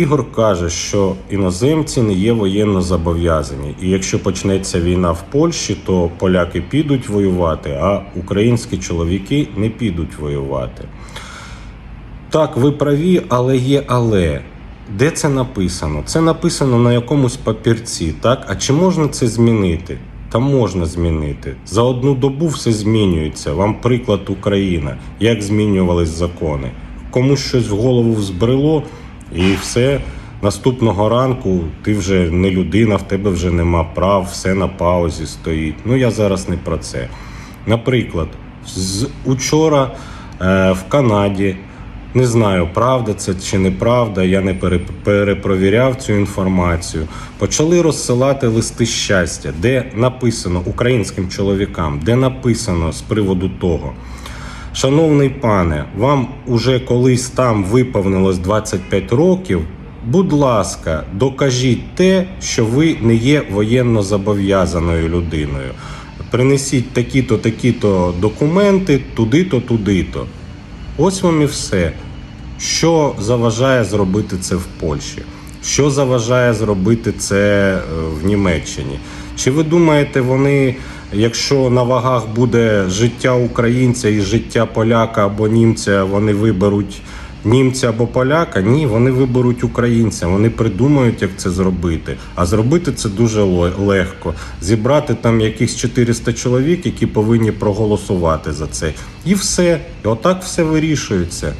Ігор каже, що іноземці не є воєнно зобов'язані, і якщо почнеться війна в Польщі, то поляки підуть воювати, а українські чоловіки не підуть воювати. Так, ви праві, але є але. Де це написано? Це написано на якомусь папірці, так? А чи можна це змінити? Та можна змінити. За одну добу все змінюється. Вам приклад Україна, як змінювались закони. Комусь щось в голову взбрело, і все. Наступного ранку ти вже не людина, в тебе вже нема прав, все на паузі стоїть. Ну я зараз не про це. Наприклад, з учора е, в Канаді не знаю, правда це чи неправда, я не пере- перепровіряв цю інформацію. Почали розсилати листи щастя, де написано українським чоловікам, де написано з приводу того. Шановний пане, вам уже колись там виповнилось 25 років. Будь ласка, докажіть те, що ви не є воєнно зобов'язаною людиною. Принесіть такі-то, такі-то документи, туди-то, туди-то. Ось вам і все. Що заважає зробити це в Польщі? Що заважає зробити це е, в Німеччині? Чи ви думаєте, вони, якщо на вагах буде життя українця і життя поляка або німця, вони виберуть німця або поляка? Ні, вони виберуть українця. Вони придумають, як це зробити. А зробити це дуже легко. Зібрати там якихось 400 чоловік, які повинні проголосувати за це. І все. І отак все вирішується.